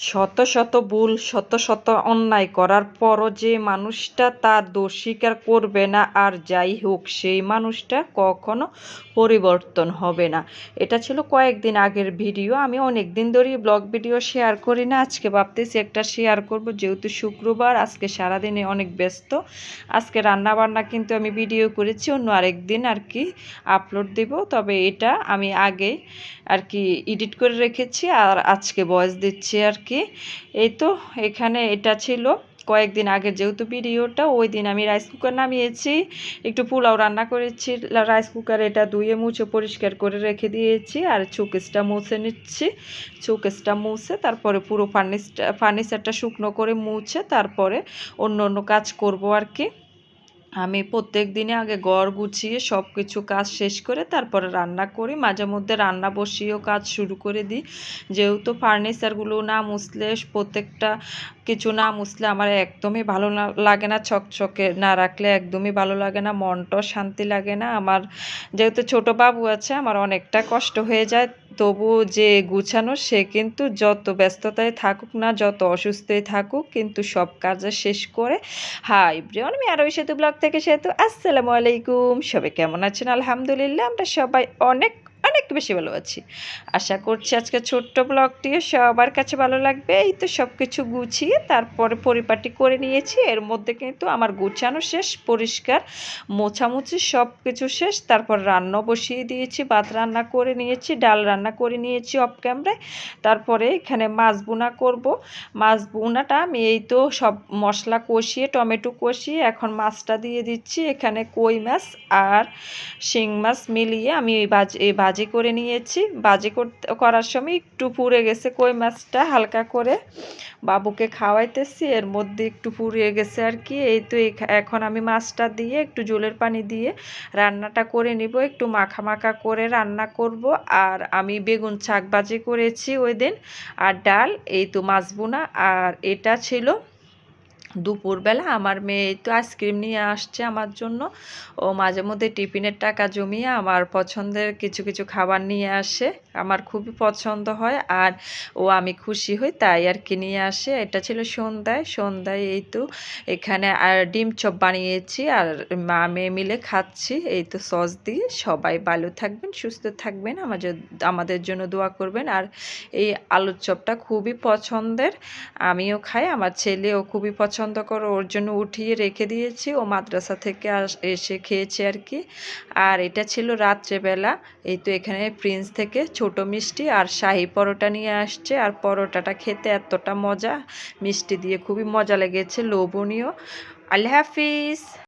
শত শত ভুল, শত শত অন্যায় করার পরও যে মানুষটা তার দোষ স্বীকার করবে না, আর যাই হোক, সেই মানুষটা কখনো পরিবর্তন হবে না। এটা ছিল কয়েকদিন আগের ভিডিও। আমি অনেক দিন ধরেই ব্লগ ভিডিও শেয়ার করি না। আজকে ভাবতেছি একটা শেয়ার করব। যেহেতু শুক্রবার, আজকে সারাদিনে অনেক ব্যস্ত। আজকে রান্না বান্না কিন্তু আমি ভিডিও করেছি, অন্য আরেক দিন আর কি আপলোড দেব। তবে এটা আমি আগে আর কি এডিট করে রেখেছি, আর আজকে ভয়েস দিচ্ছি আর কি এই তো এখানে এটা ছিল। কয়েকদিন আগের যেহেতু ভিডিওটা, ওই দিন আমি রাইস কুকার নামিয়েছি। একটু পোলাও রান্না করেছি। রাইস কুকার এটা ধুয়ে, মুছে, পরিষ্কার করে রেখে দিয়েছি। আর চুকেসটা মুছে নিচ্ছি। চুকেসটা মুছে, তারপরে পুরো ফার্নিসটা ফার্নিচারটা শুকনো করে মুছে, তারপরে অন্য অন্য কাজ করব আর কি। আমি প্রত্যেক দিনে আগে গড় গুছিয়ে সব কিছু কাজ শেষ করে তারপরে রান্না করি। মাঝে মধ্যে রান্না বসিয়েও কাজ শুরু করে দিই। যেহেতু ফার্নিচারগুলো না মুছলে, প্রত্যেকটা কিছু না মুছলে আমার একদমই ভালো লাগে না ছকছকে না রাখলে একদমই ভালো লাগে না, মনটাও শান্তি লাগে না। আমার যেহেতু ছোট বাবু আছে, আমার অনেকটা কষ্ট হয়ে যায়। তবু যে গুছানো, সে কিন্তু যত ব্যস্ততায় থাকুক না, যত অসুস্থই থাকুক, কিন্তু সব কাজ শেষ করে। হাই ব্রিয়ন আমি আরও সেতু ব্লগ থেকে সেতু। আসসালামু আলাইকুম। সবাই কেমন আছেন? আলহামদুলিল্লাহ, আমরা সবাই অনেক অনেক বেশি ভালো আছি আশা করছি আজকে ছোট্ট ব্লগটি সবার কাছে ভালো লাগবে। এই তো সব কিছু গুছিয়ে তারপরে পরিপাটি করে নিয়েছি। এর মধ্যে কিন্তু আমার গুছানো শেষ, পরিষ্কার, মোছামুছি সব কিছু শেষ। তারপর রান্না বসিয়ে দিয়েছি, ভাত রান্না করে নিয়েছি, ডাল রান্না করে নিয়েছি অফ ক্যামেরায়। তারপরে এখানে মাছ বোনা করব। মাছ বোনাটা আমি এই তো সব মশলা কষিয়ে, টমেটো কষিয়ে এখন মাছটা দিয়ে দিচ্ছি। এখানে কই মাছ আর শিং মাছ মিলিয়ে আমি এই বাজ এই ভাজি করে নিয়েছি। ভাজি করার সময় একটু পুড়ে গেছে কই মাছটা, হালকা করে বাবুকে খাওয়াইতেছি। এর মধ্যে একটু পুড়িয়ে গেছে আর কি। এই তো এখন আমি মাছটা দিয়ে একটু জলের পানি দিয়ে রান্নাটা করে নিব। একটু মাখা মাখা করে রান্না করব। আর আমি বেগুন শাক ভাজি করেছি ওই দিন। আর ডাল, এই তো মাছ বোনা আর এটা ছিল দুপুরবেলা আমার মেয়ে তো আইসক্রিম নিয়ে আসছে আমার জন্য। ও মাঝে মধ্যে টিফিনের টাকা জমিয়ে আমার পছন্দের কিছু কিছু খাবার নিয়ে আসে, আমার খুবই পছন্দ হয়। আর ও আমি খুশি হই, তাই আর কি নিয়ে আসে। এটা ছিল সন্ধ্যায় সন্ধ্যায় এই তো এখানে আর ডিম চপ বানিয়েছি আর মা মেয়ে মিলে খাচ্ছি। এই তো সস দিয়ে। সবাই ভালো থাকবেন, সুস্থ থাকবেন আমাদের আমাদের জন্য দোয়া করবেন। আর এই আলুর চপটা খুবই পছন্দের। আমিও খাই, আমার ছেলেও খুবই পছন্দ করে, ওর জন্য উঠিয়ে রেখে দিয়েছি। ও মাদ্রাসা থেকে এসে খেয়েছে আর কি। আর এটা ছিল রাত্রেবেলা। এই তো এখানে প্রিন্স থেকে ছোট মিষ্টি আর শাহি পরোটা নিয়ে আসছে। আর পরোটাটা খেতে এতটা মজা, মিষ্টি দিয়ে খুবই মজা লেগেছে, লোভনীয়। আল্লাহ হাফিজ!